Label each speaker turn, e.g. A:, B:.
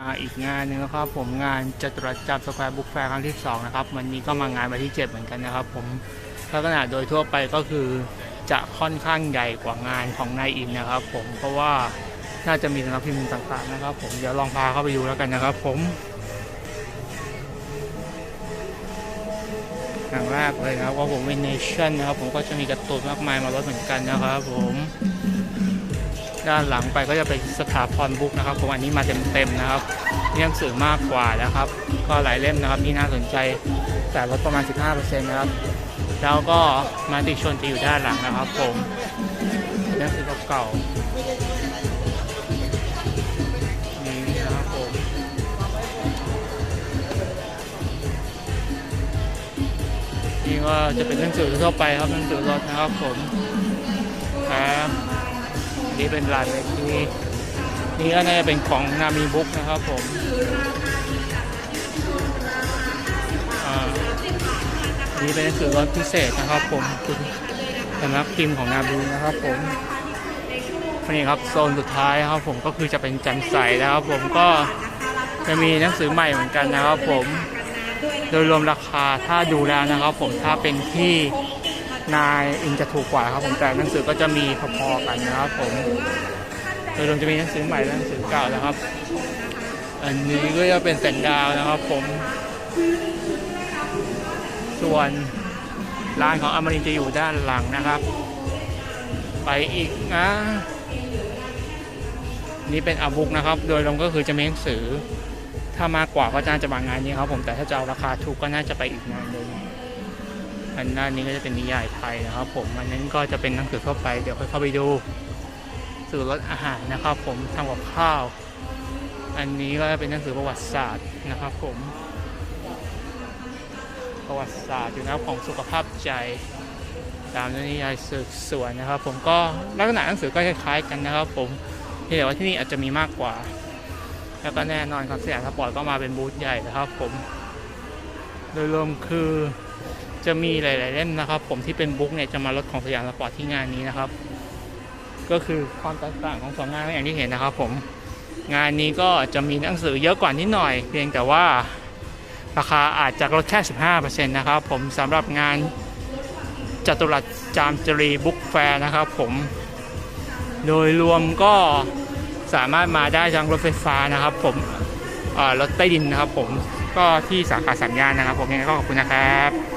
A: อ่าอีกงานหนึงนะครับผมงานจตุรัสจับสแควร์บุ๊กแฟร์ครั้งที่ 2 นะครับวันนี้ก็มางานวันที่ 7 เหมือนกันนะครับผมลักษณะโดยทั่วไปก็คือจะค่อนข้างใหญ่กว่างานของนายอินนะครับ ผมเพราะว่าน่าจะมีสำนักพิมพ์ต่างๆนะครับ ผมเดี๋ยวลองพาเข้าไปดูแล้วกันนะครับ ผมอย่างแรกเลยนะครับว่าผมเป็นเนชั่นนะครับ ผมก็จะมีการ์ตูนมากมายมาลดเหมือนกันนะครับ ผม ด้านหลังไปก็จะเป็นสถาพรบุ๊กนะครับผมอันนี้มาเต็มๆนะครับมีหนังสือมากกว่านะครับ ก็หลายเล่มนะครับที่น่าสนใจแต่ลดประมาณ 15%นะครับแล้วก็มาติชนจะอยู่ด้านหลังนะครับผมหนังสือเก่านี่นะครับผมนี่ก็จะเป็นหนังสือทั่วไปครับหนังสือรถนะครับผมครับ นี่เป็นลายเล็กที่นี่ก็น่าจะเป็นของนามีบุ๊กนะครับผมนี่เป็นหนังสือรถพิเศษนะครับผมคุณสำนักพิมพ์ของนาบีนะครับผมนี่ครับโซนสุดท้ายนะครับผมก็คือจะเป็นจันใสนะครับผมก็จะมีหนังสือใหม่เหมือนกันนะครับผม โดยรวมราคาถ้าดูแล้วนะครับผมถ้าเป็นที่ นายอินจะถูกกว่าครับผมแต่หนังสือก็จะมีพอๆกันนะครับผมโดยรวมจะมีหนังสือใหม่และหนังสือเก่านะครับ อันนี้ก็จะเป็นแสงดาวนะครับผม ส่วนร้านของอมรินจะอยู่ด้านหลังนะครับ ไปอีกนะนี่เป็นอาบุกนะครับ โดยรวมก็คือจะมีหนังสือ ถ้ามากกว่าก็น่าจะบางงานนี้ครับผมแต่ถ้าจะเอาราคาถูกก็น่าจะไปอีกงานหนึ่ง อันหน้านี้ก็จะเป็นนิยายไทยนะครับผม อันนั้นก็จะเป็นหนังสือทั่วไป เดี๋ยวค่อยเข้าไปดูสื่อรสอาหารนะครับผมทำกับข้าว อันนี้ก็จะเป็นหนังสือประวัติศาสตร์นะครับผม ประวัติศาสตร์อยู่นะครับของสุขภาพใจ ตามนิยายสืบสวนนะครับ ผมก็ลักษณะหนังสือก็คล้ายๆกันนะครับผมเพียงแต่ว่าที่นี่อาจจะมีมากกว่า แล้วก็แน่นอนครับสยามสปอร์ตก็มาเป็นบูธใหญ่นะครับผม โดยรวมคือ จะมีหลาย ๆ เล่มนะครับ ผมที่เป็นบุ๊กเนี่ยจะมาลดของสยามสปอร์ตที่งานนี้นะครับ ก็คือความแตกต่างของสองงานอย่างที่เห็นนะครับ ผมงานนี้ก็จะมีหนังสือเยอะกว่านิดหน่อย เพียงแต่ว่าราคาอาจจะลดแค่ 15%นะครับ ผมสำหรับงานจตุรัสจามจรีบุ๊กแฟร์นะครับผม โดยรวมก็สามารถมาได้ทางรถไฟฟ้านะครับ ผมรถใต้ดินนะครับ ผมก็ที่สาขาสัญญาณนะครับ ผมยังไงก็ขอบคุณนะครับ